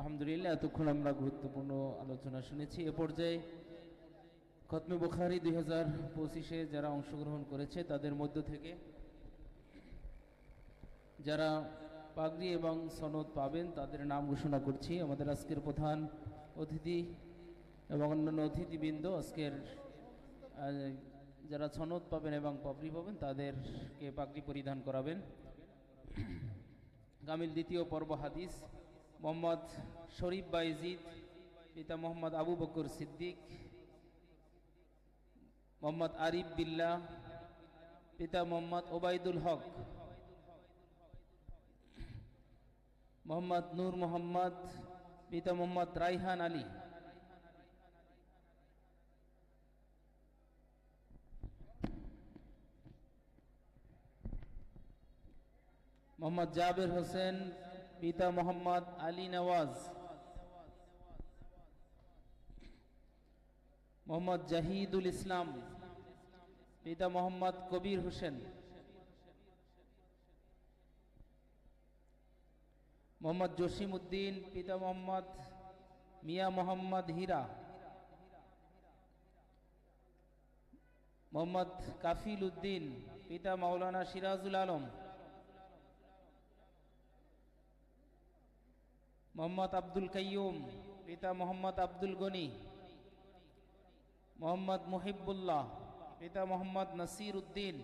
আলহামদুলিল্লাহ, এতক্ষণ আমরা গুরুত্বপূর্ণ আলোচনা শুনেছি। এ পর্যায়ে খতমে বুখারি দুই হাজার পঁচিশে যারা অংশগ্রহণ করেছে, তাদের মধ্য থেকে যারা পাগড়ি এবং সনদ পাবেন, তাদের নাম ঘোষণা করছি। আমাদের আজকের প্রধান অতিথি এবং অন্যান্য অতিথিবৃন্দ, আজকের যারা সনদ পাবেন এবং পাগড়ি পাবেন, তাদেরকে পাগড়ি পরিধান করাবেন। গামিল দ্বিতীয় পর্ব হাদিস। মোহাম্মদ শরীফ বাইজিদ পিতা মোহাম্মদ আবু বকর সিদ্দিক, মোহাম্মদ আরিফ বিল্লাহ পিতা মোহাম্মদ ওবায়দুল হক, মোহাম্মদ নূর মোহাম্মদ, পিতা মোহাম্মদ রাইহান আলী। মোহাম্মদ জাবের হোসেন পিতা মোহাম্মদ আলী নওয়াজ, মোহাম্মদ জাহিদুল ইসলাম, পিতা মোহাম্মদ কবির হোসেন, মোহাম্মদ জসিম উদ্দিন, পিতা মোহাম্মদ মিয়া মোহাম্মদ হীরা, মোহাম্মদ কাফিল উদ্দিন, পিতা মাওলানা সিরাজুল আলম মোহাম্মদ আব্দুল কাইয়ুম পিতা মোহাম্মদ আব্দুল গনি মোহাম্মদ মুহিবুল্লাহ পিতা মোহাম্মদ নাসির উদ্দিন